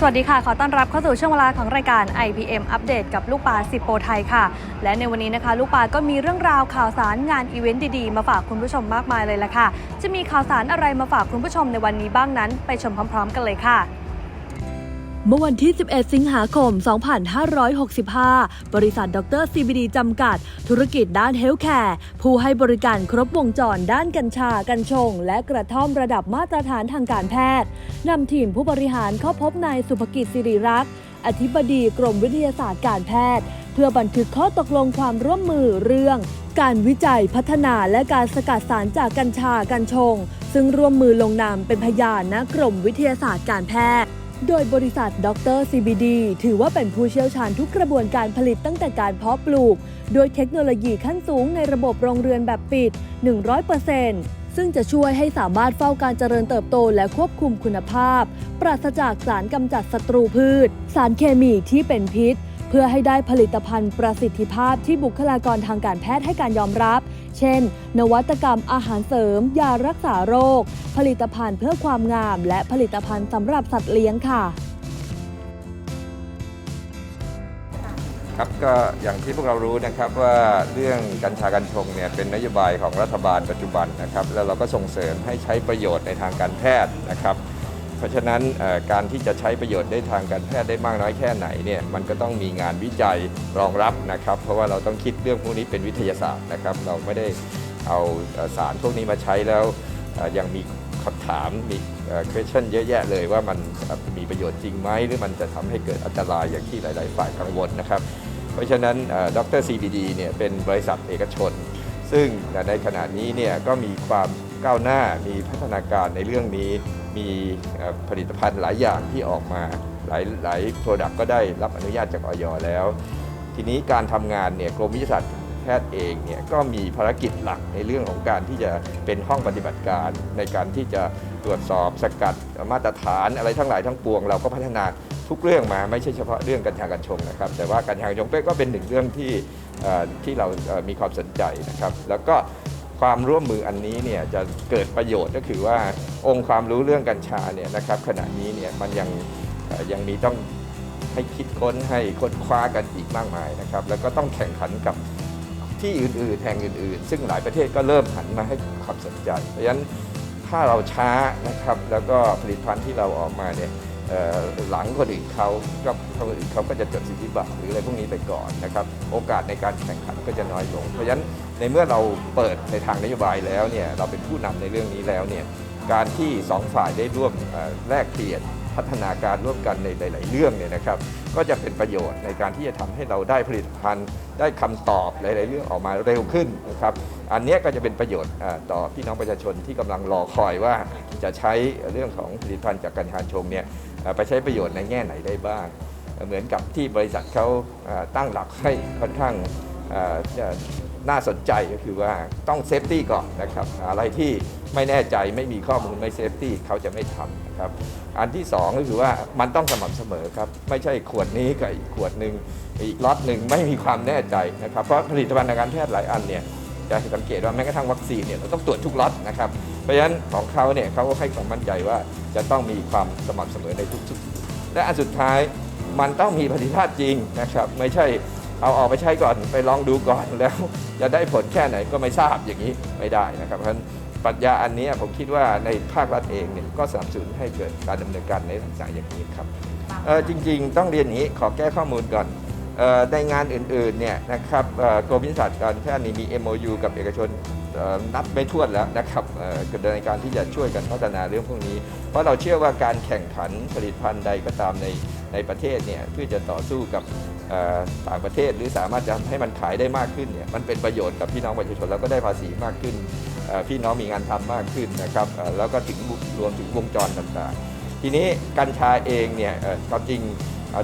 สวัสดีค่ะ ขอต้อนรับเข้าสู่ช่วงเวลาของรายการ IPM อัปเดตกับลูกปลาสิบโปรไทยค่ะ และในวันนี้นะคะ ลูกปลาก็มีเรื่องราวข่าวสารงานอีเวนต์ดีๆ มาฝากคุณผู้ชมมากมายเลยละค่ะ จะมีข่าวสารอะไรมาฝากคุณผู้ชมในวันนี้บ้างนั้น ไปชมพร้อม ๆ กันเลยค่ะ เมื่อวันที่ 11 สิงหาคม 2565 บริษัทดร CBD จำกัด ธุรกิจด้านเฮลท์แคร์ผู้ให้บริการครบวงจรด้านกัญชา กัญชง และกระท่อมระดับมาตรฐานทางการแพทย์ นำทีมผู้บริหารเข้าพบนายสุภกิจสิริรักษ์ อธิบดีกรมวิทยาศาสตร์การแพทย์ เพื่อบันทึกข้อตกลงความร่วมมือเรื่อง การวิจัยพัฒนาและการสกัดสารจากกัญชา กัญชง ซึ่งร่วมมือลงนามเป็นพยานณกรมวิทยาศาสตร์การแพทย์ โดยบริษัทดร CBD ถือว่าเป็นผู้เชี่ยวชาญทุกกระบวนการผลิตตั้งแต่การเพาะปลูก โดยเทคโนโลยีขั้นสูงในระบบโรงเรือนแบบปิด 100%ซึ่งจะช่วยให้สามารถเฝ้าการเจริญเติบโตและควบคุมคุณภาพ ปราศจากสารกำจัดศัตรูพืช สารเคมีที่เป็นพิษ เพื่อให้ได้ผลิตภัณฑ์ประสิทธิภาพที่บุคลากรทางการแพทย์ให้การยอมรับ เช่น นวัตกรรมอาหารเสริม ยารักษาโรค ผลิตภัณฑ์เพื่อความงาม และผลิตภัณฑ์สำหรับสัตว์เลี้ยงค่ะ ครับก็อย่างที่พวกเรารู้นะครับว่าเรื่องกัญชากัญชงเนี่ยเป็นนโยบายของรัฐบาลปัจจุบันนะครับ แล้วเราก็ส่งเสริมให้ใช้ประโยชน์ในทางการแพทย์นะครับ เพราะฉะนั้นการที่จะใช้ประโยชน์ได้ทางการแพทย์ได้มากน้อยแค่ไหนเนี่ยมันก็ต้องมีงานวิจัยรองรับนะครับ เพราะว่าเราต้องคิดเรื่องพวกนี้เป็นวิทยาศาสตร์นะครับ เราไม่ได้เอาสารพวกนี้มาใช้แล้วยังมีคำถามมี question เยอะแยะเลยว่ามันมีประโยชน์จริงไหมหรือมันจะทำให้เกิดอันตรายอย่างที่หลาย ๆ ฝ่ายกังวลนะครับ เพราะฉะนั้นดร CBD เนี่ยเป็นบริษัทเอกชน ซึ่งในขณะนี้เนี่ยก็มีความ ก้าวหน้ามีพัฒนาการในเรื่องนี้ มีผลิตภัณฑ์หลายอย่างที่ออกมาหลายหลายโปรดักต์ก็ได้รับอนุญาตจากออยแล้ว ทีนี้การทำงานเนี่ยกรมวิทยาศาสตร์แพทย์เองเนี่ยก็มีภารกิจหลักในเรื่องของการที่จะเป็นห้องปฏิบัติการในการที่จะตรวจสอบสกัดมาตรฐานอะไรทั้งหลายทั้งปวง เราก็พัฒนาทุกเรื่องมาไม่ใช่เฉพาะเรื่องกัญชากัญชงนะครับ แต่ว่ากัญชากัญชงก็เป็นหนึ่งเรื่องที่ที่เรามีความสนใจนะครับ แล้วก็ ความร่วมมืออันนี้เนี่ยจะเกิดประโยชน์ก็คือว่าองค์ความรู้เรื่องกัญชาเนี่ยนะครับขณะนี้เนี่ยมันยังยังมีต้องให้คิดค้นให้ค้นคว้ากันอีกมากมายนะครับ แล้วก็ต้องแข่งขันกับที่อื่นๆแห่งอื่น ๆ ซึ่งหลายประเทศก็เริ่มหันมาให้ความสนใจ เพราะฉะนั้นถ้าเราช้านะครับ แล้วก็ผลิตภัณฑ์ที่เราออกมาเนี่ย หลังคนอื่นเขาก็คนอื่นเขาก็จะจดสิทธิบัตรหรืออะไรพวกนี้ไปก่อนนะครับ โอกาสในการแข่งขันก็จะน้อยลง เพราะฉะนั้นในเมื่อเราเปิดในทางนโยบายแล้วเนี่ยเราเป็นผู้นำในเรื่องนี้แล้วเนี่ยการที่สองฝ่ายได้ร่วมแลกเปลี่ยน พัฒนาการร่วมกันในหลาย ๆ เรื่องเนี่ยนะครับ ก็จะเป็นประโยชน์ในการที่จะทำให้เราได้ผลิตภัณฑ์ได้คำตอบหลาย ๆ เรื่องออกมาเร็วขึ้นนะครับ อันนี้ก็จะเป็นประโยชน์ต่อพี่น้องประชาชนที่กำลังรอคอยว่าจะใช้เรื่องของผลิตภัณฑ์จากกัญชาชงเนี่ยไปใช้ประโยชน์ในแง่ไหนได้บ้าง เหมือนกับที่บริษัทเขาตั้งหลักให้ค่อนข้าง น่าสนใจก็คือว่าต้องเซฟตี้ก่อนนะครับอะไรที่ไม่แน่ใจไม่มีข้อมูลไม่เซฟตี้เขาจะไม่ทำนะครับอันที่สองก็คือว่ามันต้องสม่ำเสมอครับ ไม่ใช่ขวดนี้กับอีกขวดหนึ่งอีกล็อตหนึ่งไม่มีความแน่ใจนะครับเพราะผลิตภัณฑ์ทางการแพทย์หลายอันเนี่ยจะสังเกตว่าแม้กระทั่งวัคซีนเนี่ยเราต้องตรวจทุกล็อตนะครับเพราะฉะนั้นของเขาเนี่ยเขาก็ให้ความมั่นใจว่าจะต้องมีความสม่ำเสมอในทุกๆและอันสุดท้ายมันต้องมีประสิทธิภาพจริงนะครับไม่ใช่ เอาออกไปใช้ก่อนไปลองดูก่อนแล้วจะได้ผลแค่ไหนก็ไม่ทราบอย่างนี้ไม่ได้นะครับเพราะฉะนั้นปรัชญาอันนี้ผมคิดว่าในภาครัฐเองเนี่ยก็สนับสนุนให้เกิดการดำเนินการในลักษณะอย่างนี้ครับจริงๆ ต้องเรียนนี้ขอแก้ข้อมูลก่อนในงานอื่นๆเนี่ยนะครับกรมวิทยาศาสตร์การแพทย์นี่มี MOU กับเอกชนนับไม่ถ้วนแล้วนะครับเอ่อในการที่จะช่วยกันพัฒนาเรื่องพวกนี้ เพราะเราเชื่อว่าการแข่งขันผลิตภัณฑ์ใดก็ตามในในประเทศเนี่ยเพื่อจะต่อสู้กับ ต่างประเทศ หรือสามารถจะให้มันขายได้มากขึ้นเนี่ยมันเป็นประโยชน์กับพี่น้องประชาชนแล้วก็ได้ภาษีมากขึ้น พี่น้องมีงานทำมากขึ้นนะครับแล้วก็ถึงรวมถึงวงจรต่างๆ ทีนี้กัญชาเองเนี่ยเอ่อความจริง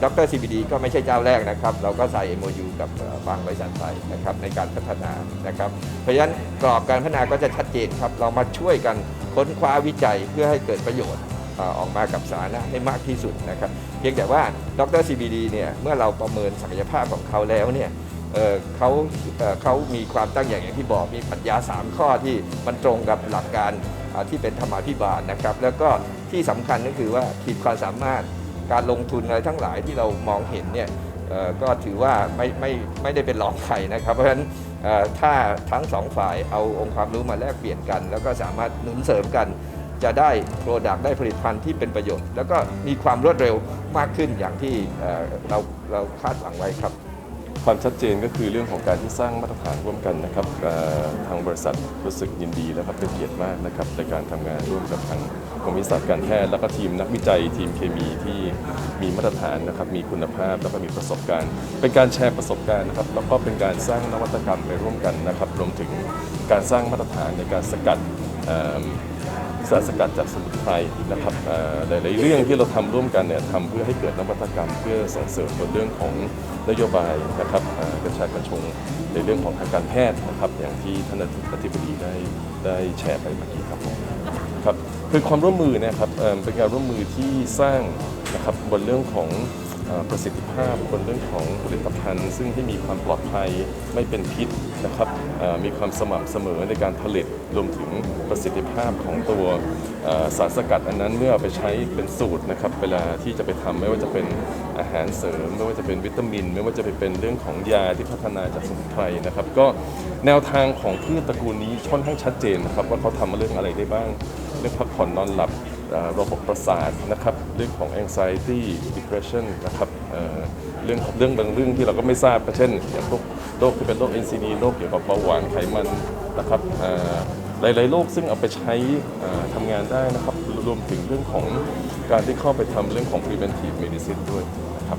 ดร CBD ก็ไม่ใช่เจ้าแรกนะครับ เราก็ใส่ MOU กับบางบริษัทไปนะครับในการพัฒนานะครับ เพราะฉะนั้นกรอบการพัฒนาก็จะชัดเจนครับ เรามาช่วยกันค้นคว้าวิจัยเพื่อให้เกิดประโยชน์ ออกมากับสาธารณะให้มากที่สุดนะครับเพียงแต่ว่าดร CBD เนี่ยเมื่อเราประเมินศักยภาพของเขาแล้วเนี่ยเเขาเเขามีความตั้งอย่างอย่างที่บอกมีปรัชญา 3 ข้อที่มันตรงกับหลักการที่เป็นธรรมาภิบาลนะครับ แล้วก็ที่สำคัญก็คือว่าขีดความสามารถการลงทุนอะไรทั้งหลายที่เรามองเห็นเนี่ยก็ถือว่าไม่ไม่ไม่ได้เป็นรองใครนะครับ เพราะฉะนั้นถ้าทั้งสองฝ่ายเอาองค์ความรู้มาแลกเปลี่ยนกัน แล้วก็สามารถหนุนเสริมกัน จะได้โปรดักต์ได้ผลิตภัณฑ์ที่เป็นประโยชน์ แล้วก็มีความรวดเร็วมากขึ้นอย่างที่เราเราคาดหวังไว้ครับความชัดเจนก็คือเรื่องของการที่สร้างมาตรฐานร่วมกันนะครับทางบริษัทรู้สึกยินดีและก็เป็นเกียรติมากนะครับในการทำงานร่วมกับทางกรมวิทยาการแพทย์แล้วก็ทีมนักวิจัยทีมเคมีที่มีมาตรฐานนะครับมีคุณภาพแล้วก็มีประสบการณ์ เป็นการแชร์ประสบการณ์นะครับแล้วก็เป็นการสร้างนวัตกรรมไปร่วมกันนะครับรวมถึงการสร้างมาตรฐานในการสกัด สารสกัดจากสมุนไพรนะครับหลายๆเรื่องที่เราทำร่วมกันเนี่ยทำเพื่อให้เกิดนวัตกรรม เพื่อส่งเสริมในเรื่องของนโยบายนะครับกระชายกระชงในเรื่องของทางการแพทย์นะครับ อย่างที่ท่านอธิบดีได้ได้แชร์ไปเมื่อกี้ครับผมครับคือความร่วมมือนะครับเป็นการร่วมมือที่สร้างนะครับบนเรื่องของ ประสิทธิภาพบนเรื่องของผลิตภัณฑ์ ซึ่งให้มีความปลอดภัยไม่เป็นพิษนะครับมีความสม่ำเสมอในการผลิตรวมถึงประสิทธิภาพของตัวสารสกัดอันนั้นเมื่อไปใช้เป็นสูตรนะครับเวลาที่จะไปทำไม่ว่าจะเป็นอาหารเสริม ไม่ว่าจะเป็นวิตามิน ไม่ว่าจะไปเป็นเรื่องของยาที่พัฒนาจากสมุนไพรนะครับ ก็แนวทางของพืชตระกูลนี้ค่อนข้างชัดเจนนะครับว่าเขาทำมาเรื่องอะไรได้บ้าง เรื่องพักผ่อนนอนหลับ ระบบประสาทนะครับเรื่องของ anxiety depression นะครับเเรื่องเรื่องบางเรื่องที่เราก็ไม่ทราบเช่นอย่างพวกโรคที่เป็นโรค NCD โรคเกี่ยวกับเบาหวานไขมันนะครับหลายๆโรคซึ่งเอาไปใช้ทำงานได้นะครับรวมถึงเรื่องของการที่เข้าไปทำเรื่องของ preventive medicine ด้วยนะครับ